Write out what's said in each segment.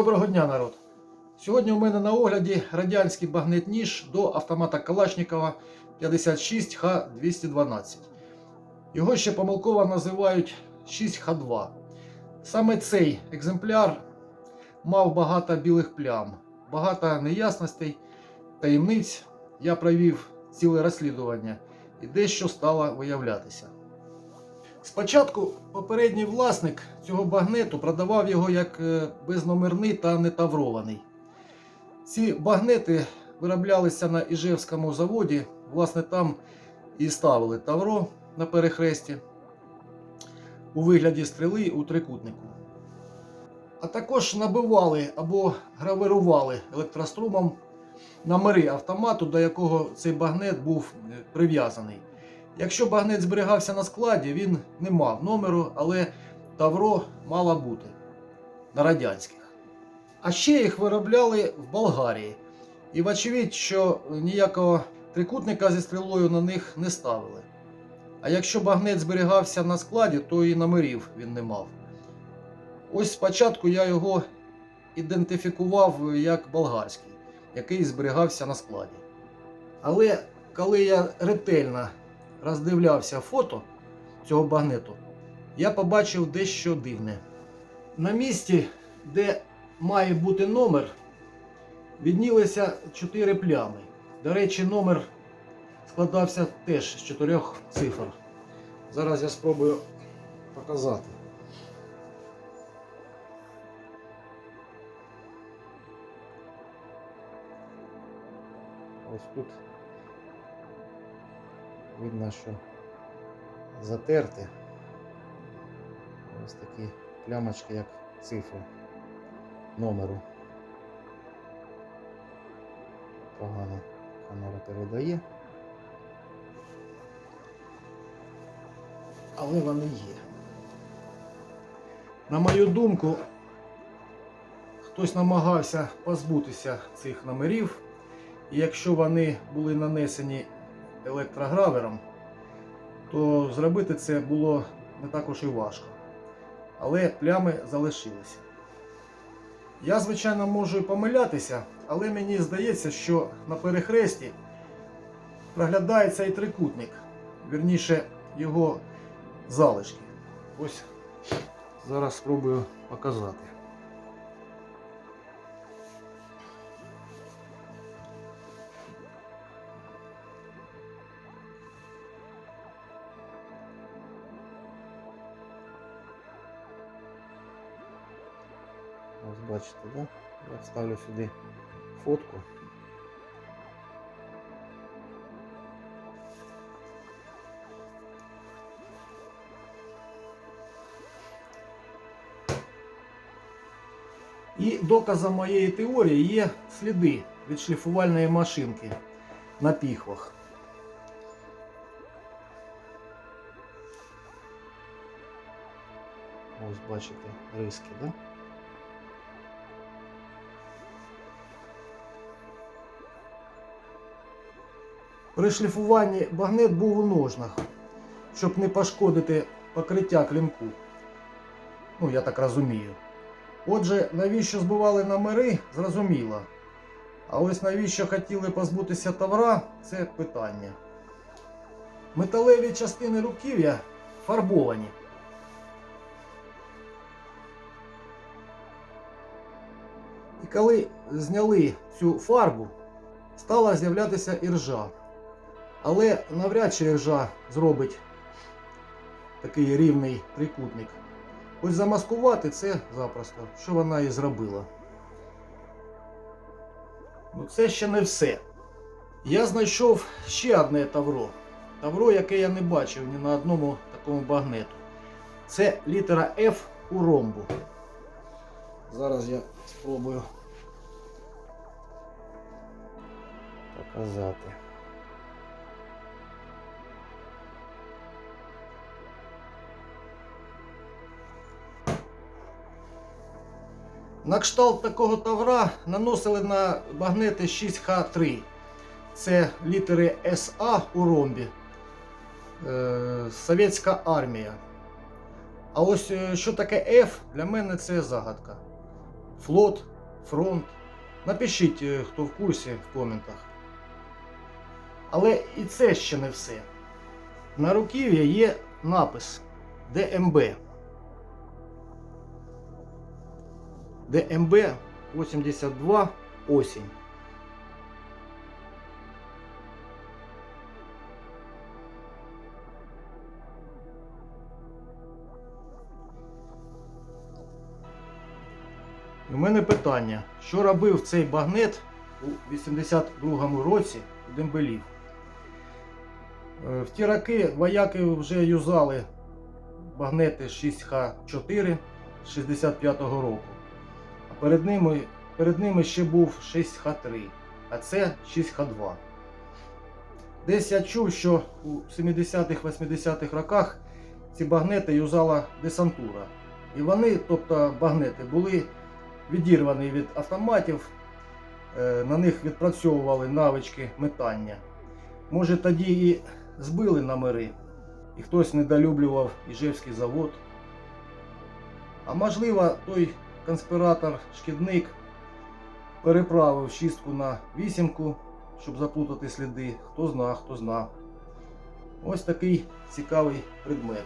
Доброго дня, народ! Сьогодні у мене на огляді радянський багнет ніж до автомата Калашникова 56Х212. Його ще помилково називають 6Х2. Саме цей екземпляр мав багато білих плям, багато неясностей, таємниць. Я провів ціле розслідування і дещо стало виявлятися. Спочатку попередній власник цього багнету продавав його як е, безномерний та нетаврований. Ці багнети вироблялися на Іжевському заводі, власне, там і ставили тавро на перехресті у вигляді стріли у трикутнику. А також набивали або гравирували електрострумом номери автомату, до якого цей багнет був е, прив'язаний. Якщо багнет зберігався на складі, він не мав номеру, але тавро мало бути на радянських. А ще їх виробляли в Болгарії. І вочевидь, що ніякого трикутника зі стрілою на них не ставили. А якщо багнет зберігався на складі, то і номерів він не мав. Ось спочатку я його ідентифікував як болгарський, який зберігався на складі. Але коли я ретельно роздивлявся фото цього багнету, я побачив дещо дивне. На місці, де має бути номер, віднілися чотири плями. До речі, номер складався теж з чотирьох цифр. Зараз я спробую показати. Ось тут видно, що затерте. Ось такі плямочки, як цифри номеру. Погано камера передає. Але вони є. На мою думку, хтось намагався позбутися цих номерів. І якщо вони були нанесені електрогравером, то зробити це було не також і важко. Але плями залишилися. Я, звичайно, можу і помилятися, але мені здається, що на перехресті проглядається і трикутник, вірніше його залишки. Ось зараз спробую показати. бачите, да? Я вставлю сюди фотку. І доказом моєї теорії є сліди від шліфувальної машинки на піхвах. Ось бачите риски, да? При шліфуванні багнет був у ножнах, щоб не пошкодити покриття клинку. Ну, я так розумію. Отже, навіщо збивали номери, зрозуміло. А ось навіщо хотіли позбутися тавра, це питання. Металеві частини руків'я фарбовані. І коли зняли цю фарбу, стала з'являтися іржа. Але навряд чи іржа зробить такий рівний трикутник. Ось замаскувати це запросто, що вона і зробила. Ну це ще не все. Я знайшов ще одне тавро. Тавро, яке я не бачив ні на одному такому багнету. Це літера F у ромбу. Зараз я спробую показати. На кшталт такого тавра наносили на багнети 6Х3. Це літери СА у ромбі. Е, Совєтська армія. А ось е, що таке F, для мене це загадка. флот, фронт. Напишіть, е, хто в курсі в коментах. Але і це ще не все. На руків'я є напис ДМБ. ДМБ 82 осінь. У мене питання, що робив цей багнет у 82-му році у Дембелів? Е, В ті роки вояки вже юзали багнети 6Х4 з 65-го року. Перед ними, перед ними ще був 6Х3, а це 6Х2. Десь я чув, що у 70-х-80-х роках ці багнети юзала десантура. І вони, тобто багнети, були відірвані від автоматів, е, на них відпрацьовували навички метання. Може тоді і збили номери, і хтось недолюблював Іжевський завод. А можливо, той конспіратор-шкідник переправив шістку на вісімку, щоб заплутати сліди. Хто зна, хто зна. Ось такий цікавий предмет.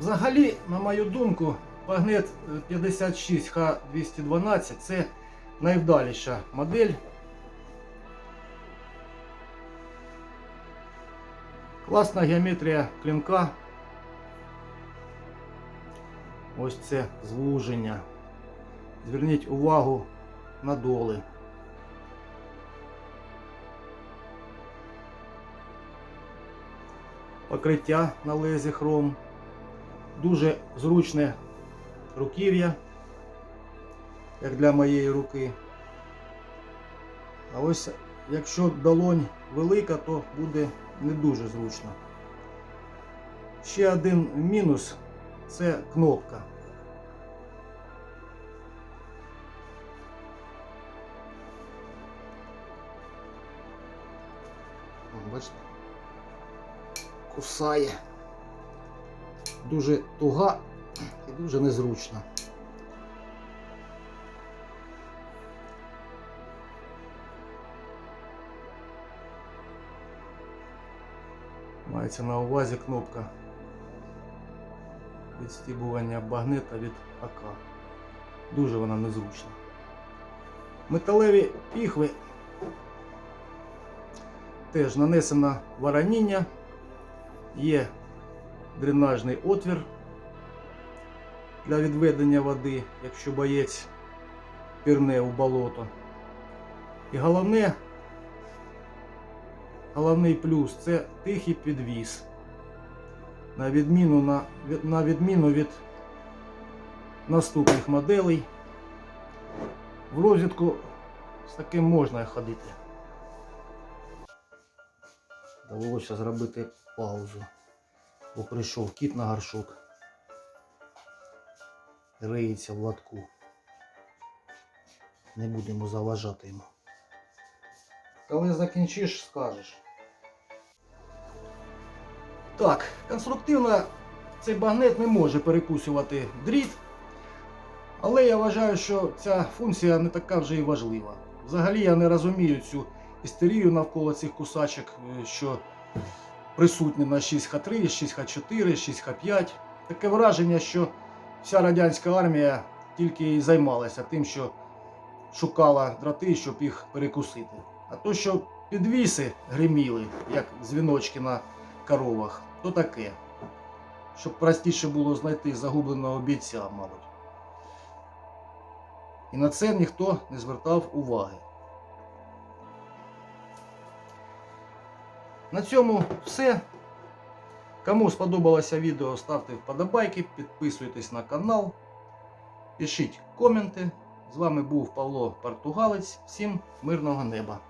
Взагалі, на мою думку, Багнет 56Х212 це найвдаліша модель. Класна геометрія клинка. Ось це звуження. Зверніть увагу на доли. Покриття на лезі хром. Дуже зручне руків'я, як для моєї руки. А ось якщо долонь велика, то буде не дуже зручно. Ще один мінус це кнопка. Бачите? Кусає дуже туга і дуже незручна. Мається на увазі кнопка відстібування багнета від АК. Дуже вона незручна. Металеві піхви теж нанесено вороніння, є дренажний отвір для відведення води, якщо боєць пірне у болото. І головне, головний плюс це тихий підвіз. На відміну, на, на відміну від наступних моделей. В розвідку з таким можна ходити. Довелося зробити паузу бо прийшов кіт на горшок. Риється в лотку. Не будемо заважати йому. Коли закінчиш, скажеш. Так, конструктивно цей багнет не може перекусувати дріт. Але я вважаю, що ця функція не така вже і важлива. Взагалі я не розумію цю істерію навколо цих кусачок, е, що присутні на 6Х3, 6Х4, 6Х5. Таке враження, що вся радянська армія тільки і займалася тим, що шукала дроти, щоб їх перекусити. А то, що підвіси гриміли, як дзвіночки на коровах, то таке. Щоб простіше було знайти загубленого бійця, мабуть. І на це ніхто не звертав уваги. На цьому все. Кому сподобалося відео, ставте вподобайки, підписуйтесь на канал, пишіть коменти. З вами був Павло Португалець. Всім мирного неба!